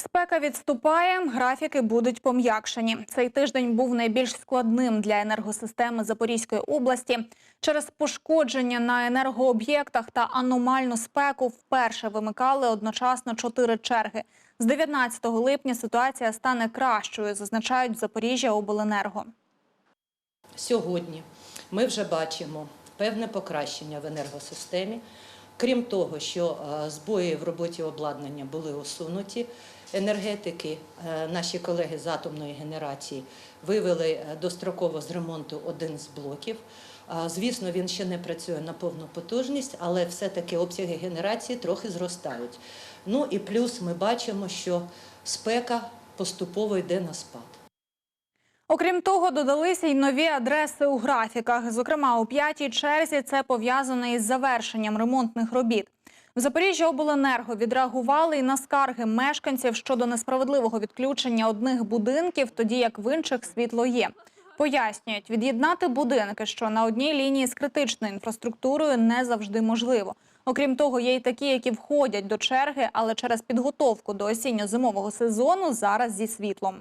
Спека відступає, графіки будуть пом'якшені. Цей тиждень був найбільш складним для енергосистеми Запорізької області. Через пошкодження на енергооб'єктах та аномальну спеку вперше вимикали одночасно чотири черги. З 19 липня ситуація стане кращою, зазначають Запоріжжя обленерго. Сьогодні ми вже бачимо певне покращення в енергосистемі. Крім того, що е, збої в роботі обладнання були усунуті, енергетики, е, наші колеги з атомної генерації вивели е, достроково з ремонту один з блоків. Звісно, він ще не працює на повну потужність, але все-таки обсяги генерації трохи зростають. Ну і плюс ми бачимо, що спека поступово йде на спад. Окрім того, додалися й нові адреси у графіках. Зокрема, у п'ятій черзі це пов'язано із завершенням ремонтних робіт. В Запоріжжя обленерго відреагували і на скарги мешканців щодо несправедливого відключення одних будинків, тоді як в інших світло є. Пояснюють, від'єднати будинки, що на одній лінії з критичною інфраструктурою, не завжди можливо. Окрім того, є й такі, які входять до черги, але через підготовку до осінньо-зимового сезону зараз зі світлом.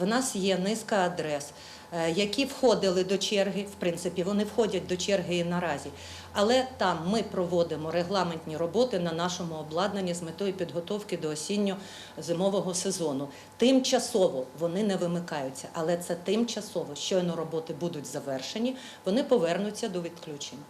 В нас є низка адрес, е, які входили до черги. В принципі, вони входять до черги і наразі. Але там ми проводимо регламентні роботи на нашому обладнанні з метою підготовки до осінньо-зимового сезону. Тимчасово вони не вимикаються, але це тимчасово. Щойно роботи будуть завершені, вони повернуться до відключень.